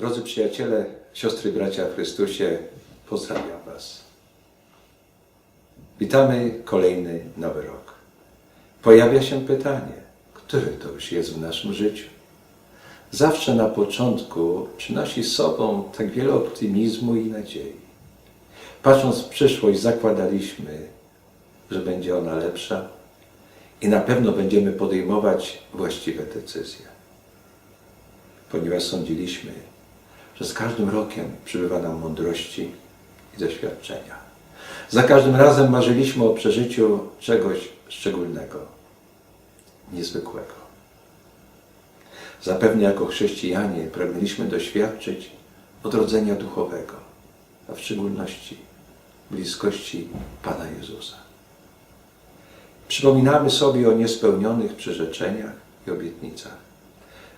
Drodzy przyjaciele, siostry, bracia w Chrystusie, pozdrawiam Was. Witamy kolejny nowy rok. Pojawia się pytanie, który to już jest w naszym życiu? Zawsze na początku przynosi sobą tak wiele optymizmu i nadziei. Patrząc w przyszłość, zakładaliśmy, że będzie ona lepsza i na pewno będziemy podejmować właściwe decyzje. Ponieważ sądziliśmy, że z każdym rokiem przybywa nam mądrości i doświadczenia. Za każdym razem marzyliśmy o przeżyciu czegoś szczególnego, niezwykłego. Zapewne jako chrześcijanie pragnęliśmy doświadczyć odrodzenia duchowego, a w szczególności bliskości Pana Jezusa. Przypominamy sobie o niespełnionych przyrzeczeniach i obietnicach,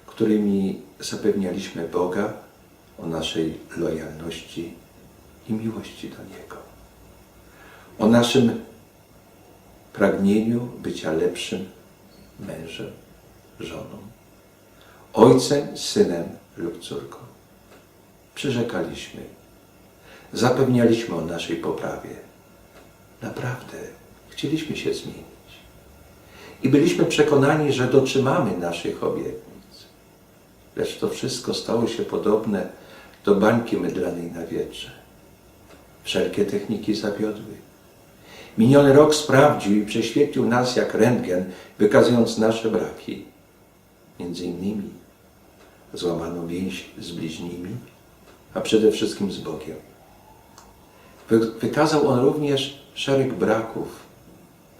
którymi zapewnialiśmy Boga o naszej lojalności i miłości do Niego. O naszym pragnieniu bycia lepszym mężem, żoną, ojcem, synem lub córką. Przyrzekaliśmy, zapewnialiśmy o naszej poprawie. Naprawdę chcieliśmy się zmienić. I byliśmy przekonani, że dotrzymamy naszych obietnic. Lecz to wszystko stało się podobne do bańki mydlanej na wietrze. Wszelkie techniki zawiodły. Miniony rok sprawdził i prześwietlił nas jak rentgen, wykazując nasze braki. Między innymi złamaną więź z bliźnimi, a przede wszystkim z Bogiem. Wy- Wykazał on również szereg braków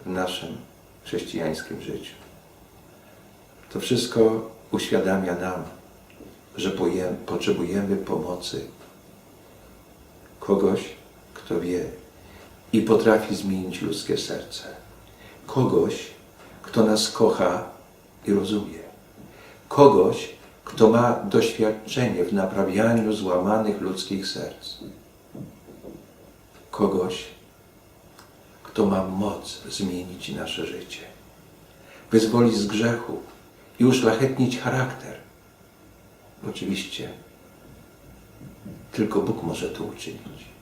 w naszym chrześcijańskim życiu. To wszystko uświadamia nam, że potrzebujemy pomocy kogoś, kto wie i potrafi zmienić ludzkie serce. Kogoś, kto nas kocha i rozumie. Kogoś, kto ma doświadczenie w naprawianiu złamanych ludzkich serc. Kogoś, kto ma moc zmienić nasze życie, wyzwolić z grzechu i uszlachetnić charakter. Oczywiście, tylko Bóg może to uczynić.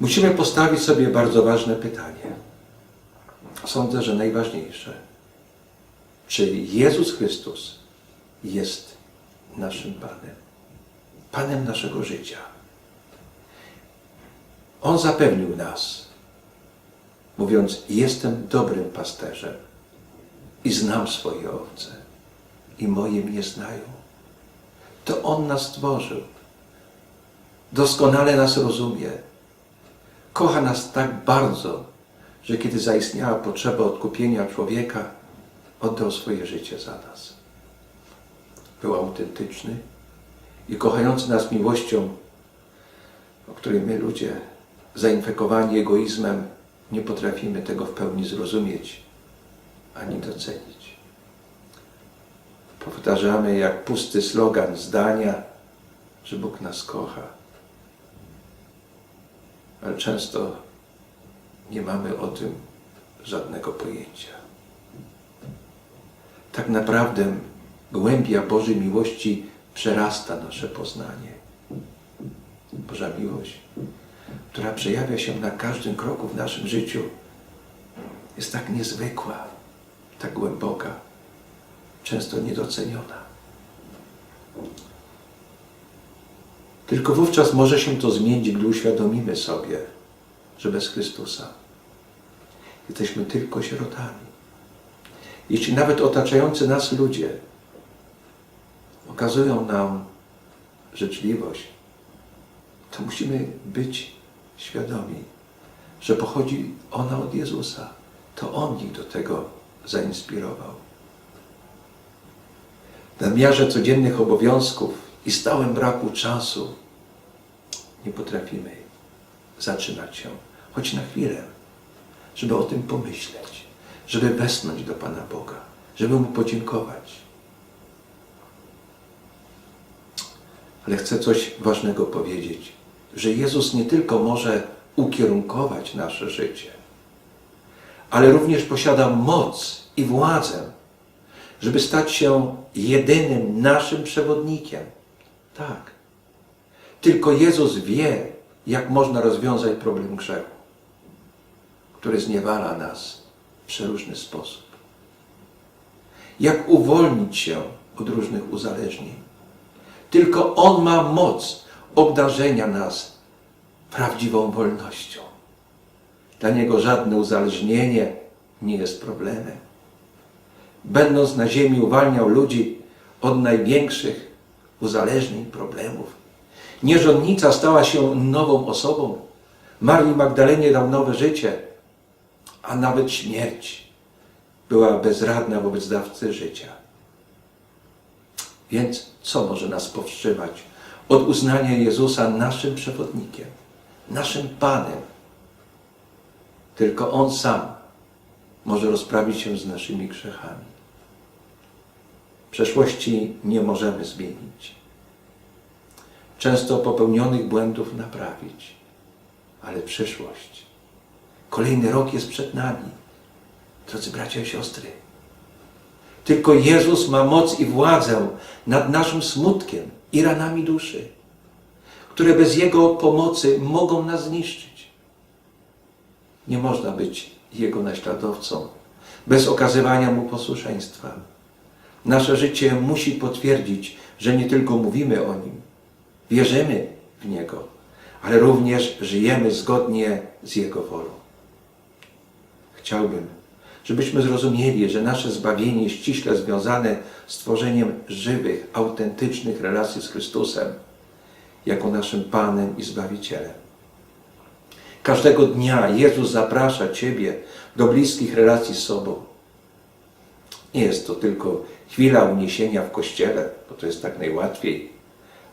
Musimy postawić sobie bardzo ważne pytanie. Sądzę, że najważniejsze. Czy Jezus Chrystus jest naszym Panem? Panem naszego życia. On zapewnił nas, mówiąc: Jestem dobrym pasterzem i znam swoje owce, i moje mnie znają. To On nas stworzył. Doskonale nas rozumie. Kocha nas tak bardzo, że kiedy zaistniała potrzeba odkupienia człowieka, oddał swoje życie za nas. Był autentyczny i kochający nas miłością, o której my ludzie, zainfekowani egoizmem, nie potrafimy tego w pełni zrozumieć ani docenić. Powtarzamy jak pusty slogan zdania, że Bóg nas kocha. Ale często nie mamy o tym żadnego pojęcia. Tak naprawdę głębia Bożej miłości przerasta nasze poznanie. Boża miłość, która przejawia się na każdym kroku w naszym życiu, jest tak niezwykła, tak głęboka, często niedoceniona. Tylko wówczas może się to zmienić, gdy uświadomimy sobie, że bez Chrystusa jesteśmy tylko sierotami. Jeśli nawet otaczający nas ludzie okazują nam życzliwość, to musimy być świadomi, że pochodzi ona od Jezusa. To On ich do tego zainspirował. Nadmiarze codziennych obowiązków i stałym braku czasu nie potrafimy zatrzymać się, choć na chwilę, żeby o tym pomyśleć, żeby wesnąć do Pana Boga, żeby Mu podziękować. Ale chcę coś ważnego powiedzieć, że Jezus nie tylko może ukierunkować nasze życie, ale również posiada moc i władzę, żeby stać się jedynym naszym przewodnikiem. Tak. Tylko Jezus wie, jak można rozwiązać problem grzechu, który zniewala nas w przeróżny sposób. Jak uwolnić się od różnych uzależnień. Tylko On ma moc obdarzenia nas prawdziwą wolnością. Dla Niego żadne uzależnienie nie jest problemem. Będąc na ziemi, uwalniał ludzi od największych uzależnień, problemów. Nierządnica stała się nową osobą. Marii Magdalenie dał nowe życie, a nawet śmierć była bezradna wobec dawcy życia. Więc co może nas powstrzymać od uznania Jezusa naszym przewodnikiem, naszym Panem? Tylko On sam może rozprawić się z naszymi grzechami. Przeszłości nie możemy zmienić. Często popełnionych błędów naprawić, ale przyszłość. Kolejny rok jest przed nami. Drodzy bracia i siostry, tylko Jezus ma moc i władzę nad naszym smutkiem i ranami duszy, które bez Jego pomocy mogą nas zniszczyć. Nie można być Jego naśladowcą bez okazywania Mu posłuszeństwa. Nasze życie musi potwierdzić, że nie tylko mówimy o Nim, wierzymy w Niego, ale również żyjemy zgodnie z Jego wolą. Chciałbym, żebyśmy zrozumieli, że nasze zbawienie jest ściśle związane z tworzeniem żywych, autentycznych relacji z Chrystusem, jako naszym Panem i Zbawicielem. Każdego dnia Jezus zaprasza Ciebie do bliskich relacji z sobą. Nie jest to tylko chwila uniesienia w kościele, bo to jest tak najłatwiej,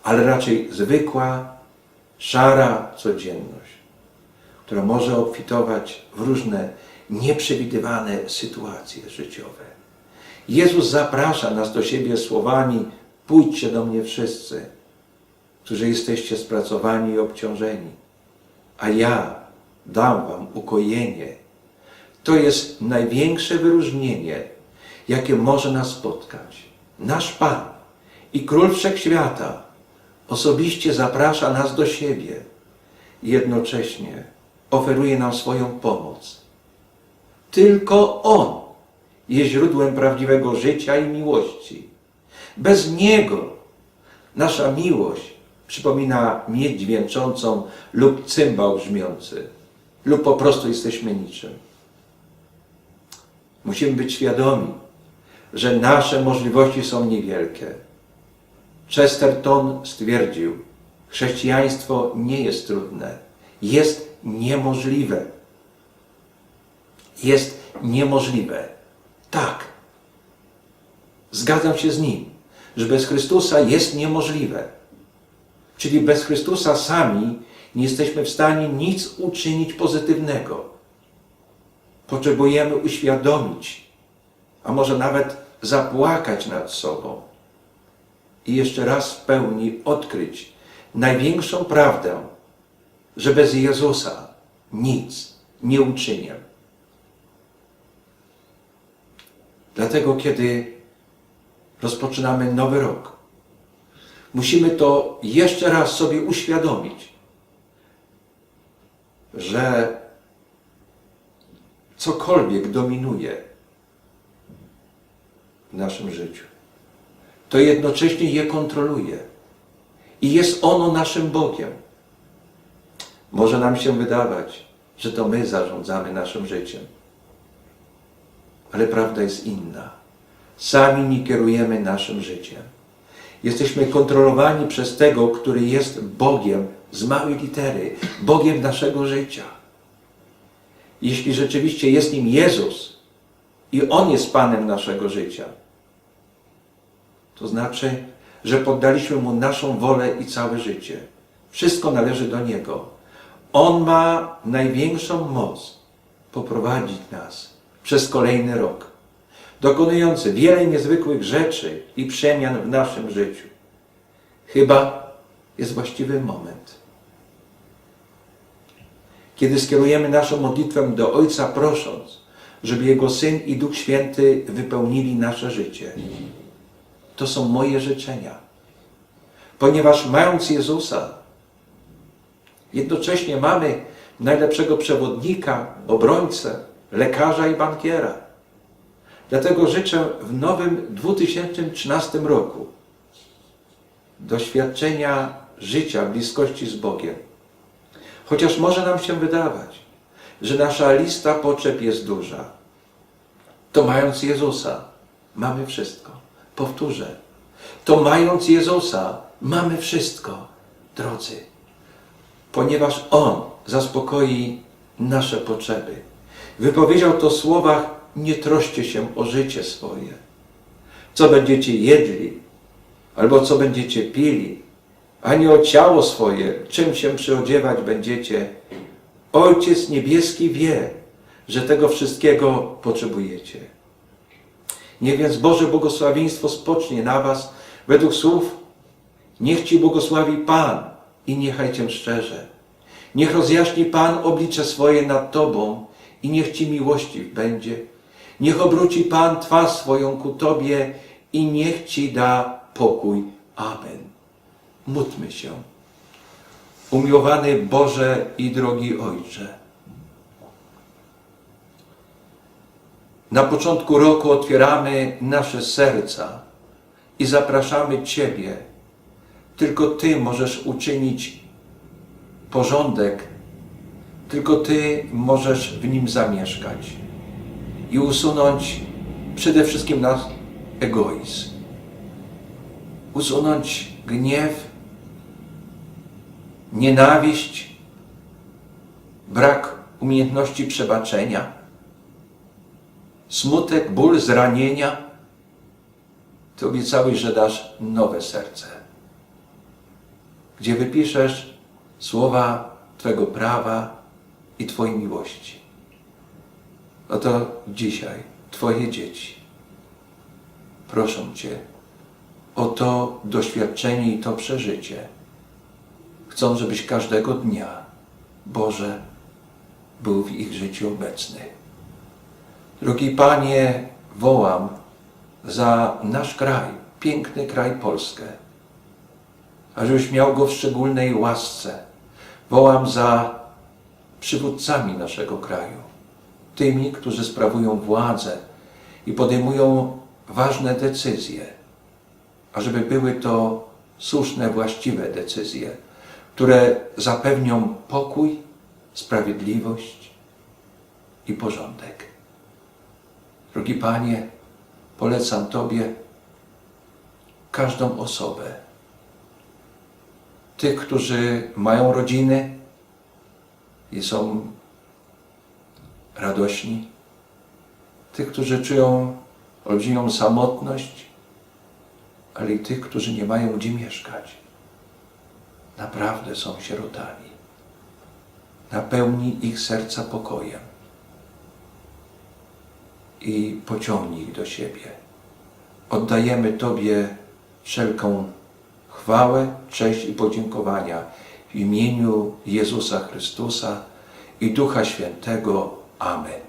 ale raczej zwykła, szara codzienność, która może obfitować w różne nieprzewidywane sytuacje życiowe. Jezus zaprasza nas do siebie słowami: Pójdźcie do mnie wszyscy, którzy jesteście spracowani i obciążeni, a ja dam wam ukojenie. To jest największe wyróżnienie, jakie może nas spotkać. Nasz Pan i Król Wszechświata osobiście zaprasza nas do siebie i jednocześnie oferuje nam swoją pomoc. Tylko On jest źródłem prawdziwego życia i miłości. Bez Niego nasza miłość przypomina miedź dźwięczącą lub cymbał brzmiący, lub po prostu jesteśmy niczym. Musimy być świadomi, że nasze możliwości są niewielkie. Chesterton stwierdził, chrześcijaństwo nie jest trudne, jest niemożliwe. Jest niemożliwe. Tak. Zgadzam się z nim, że bez Chrystusa jest niemożliwe. Czyli bez Chrystusa sami nie jesteśmy w stanie nic uczynić pozytywnego. Potrzebujemy uświadomić, a może nawet zapłakać nad sobą i jeszcze raz w pełni odkryć największą prawdę, że bez Jezusa nic nie uczynię. Dlatego, kiedy rozpoczynamy nowy rok, musimy to jeszcze raz sobie uświadomić, że cokolwiek dominuje w naszym życiu, to jednocześnie je kontroluje. I jest ono naszym Bogiem. Może nam się wydawać, że to my zarządzamy naszym życiem. Ale prawda jest inna. Sami nie kierujemy naszym życiem. Jesteśmy kontrolowani przez tego, który jest Bogiem z małej litery, Bogiem naszego życia. Jeśli rzeczywiście jest nim Jezus i On jest Panem naszego życia, to znaczy, że poddaliśmy Mu naszą wolę i całe życie. Wszystko należy do Niego. On ma największą moc poprowadzić nas przez kolejny rok, dokonujący wiele niezwykłych rzeczy i przemian w naszym życiu. Chyba jest właściwy moment, kiedy skierujemy naszą modlitwę do Ojca, prosząc, żeby Jego Syn i Duch Święty wypełnili nasze życie. To są moje życzenia. Ponieważ mając Jezusa, jednocześnie mamy najlepszego przewodnika, obrońcę, lekarza i bankiera. Dlatego życzę w nowym 2013 roku doświadczenia życia, bliskości z Bogiem. Chociaż może nam się wydawać, że nasza lista potrzeb jest duża, to mając Jezusa mamy wszystko. Powtórzę, to mając Jezusa mamy wszystko, drodzy, ponieważ On zaspokoi nasze potrzeby. Wypowiedział to w słowach: Nie troszcie się o życie swoje. Co będziecie jedli, albo co będziecie pili, ani o ciało swoje, czym się przyodziewać będziecie. Ojciec Niebieski wie, że tego wszystkiego potrzebujecie. Niech więc Boże błogosławieństwo spocznie na Was według słów Niech Ci błogosławi Pan i niechaj Cię szczerze. Niech rozjaśni Pan oblicze swoje nad Tobą i niech Ci miłościw będzie. Niech obróci Pan twarz swoją ku Tobie i niech Ci da pokój. Amen. Módlmy się. Umiłowany Boże i drogi Ojcze, na początku roku otwieramy nasze serca i zapraszamy Ciebie. Tylko Ty możesz uczynić porządek, tylko Ty możesz w nim zamieszkać i usunąć przede wszystkim nasz egoizm, usunąć gniew, nienawiść, brak umiejętności przebaczenia, smutek, ból, zranienia. Ty obiecałeś, że dasz nowe serce, gdzie wypiszesz słowa Twego prawa i Twojej miłości. Oto dzisiaj Twoje dzieci proszą Cię o to doświadczenie i to przeżycie. Chcą, żebyś każdego dnia, Boże, był w ich życiu obecny. Drogi Panie, wołam za nasz kraj, piękny kraj Polskę, ażebyś miał go w szczególnej łasce. Wołam za przywódcami naszego kraju, tymi, którzy sprawują władzę i podejmują ważne decyzje, ażeby były to słuszne, właściwe decyzje, które zapewnią pokój, sprawiedliwość i porządek. Drogi Panie, polecam Tobie każdą osobę, tych, którzy mają rodziny i są radośni, tych, którzy czują olbrzymią samotność, ale i tych, którzy nie mają gdzie mieszkać. Naprawdę są sierotami. Napełnij ich serca pokojem i pociągnij ich do siebie. Oddajemy Tobie wszelką chwałę, cześć i podziękowania w imieniu Jezusa Chrystusa i Ducha Świętego. Amen.